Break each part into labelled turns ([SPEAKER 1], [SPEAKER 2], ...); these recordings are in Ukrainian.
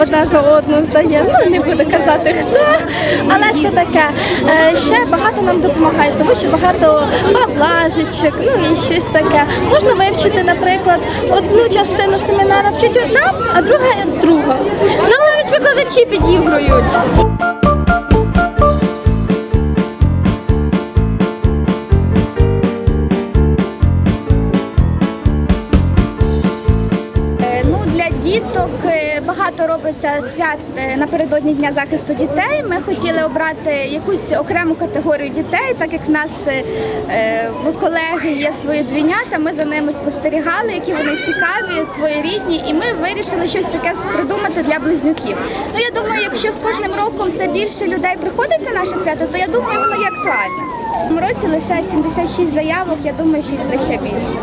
[SPEAKER 1] одна за одну здає. Ну не буду казати хто, але це таке. Е, Ще багато нам допомагає, тому що багато баблажечок, ну і щось таке. Можна вивчити, наприклад, одну частину семінара вчить одна, а друга друга. Ну навіть викладачі підігрують.
[SPEAKER 2] Е, Ну діток е, багато робиться свят е, напередодні дня захисту дітей. Ми хотіли обрати якусь окрему категорію дітей, так як в нас е, е, в колеги є свої двійнята. Ми за ними спостерігали, які вони цікаві, своєрідні, і ми вирішили щось таке придумати для близнюків. Ну я думаю, якщо з кожним роком все більше людей приходить на наше свято, то я думаю, воно є актуальне. В цьому році лише 76 заявок. Я думаю, що буде ще більше.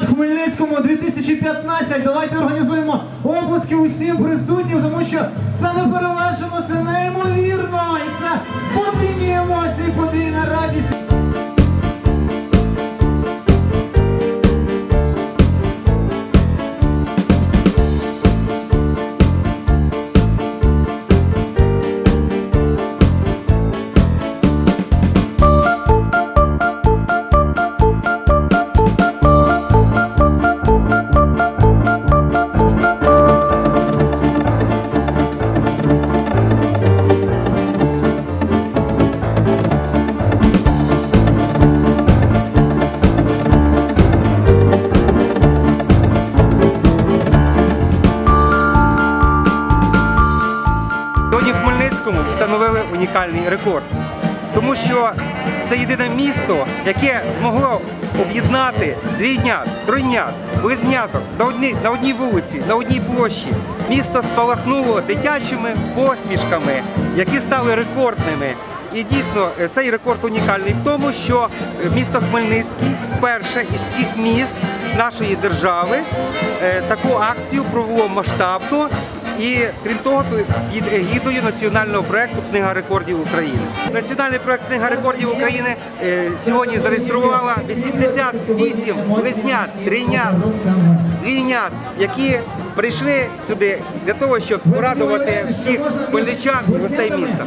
[SPEAKER 3] Близнят Хмельницькому 2015. Давайте організуємо обласки усім присутнім, тому що це не перевершено, це неймовірно. І це подвійні емоції, подвійна радість.
[SPEAKER 4] Встановили унікальний рекорд, тому що це єдине місто, яке змогло об'єднати двійнят, тройнят, близняток на одній, на одній вулиці, на одній площі. Місто спалахнуло дитячими посмішками, які стали рекордними. І дійсно е, цей рекорд унікальний в тому, що е, місто Хмельницький вперше із всіх міст нашої держави е, таку акцію провело масштабно і крім того, під егідою національного проекту Книга рекордів України. Національний проект Книга рекордів України е, сьогодні зареєструвала 88 близнят, трійнят, двійнят, які прийшли сюди для того, щоб порадувати всіх хмельничан гостей міста.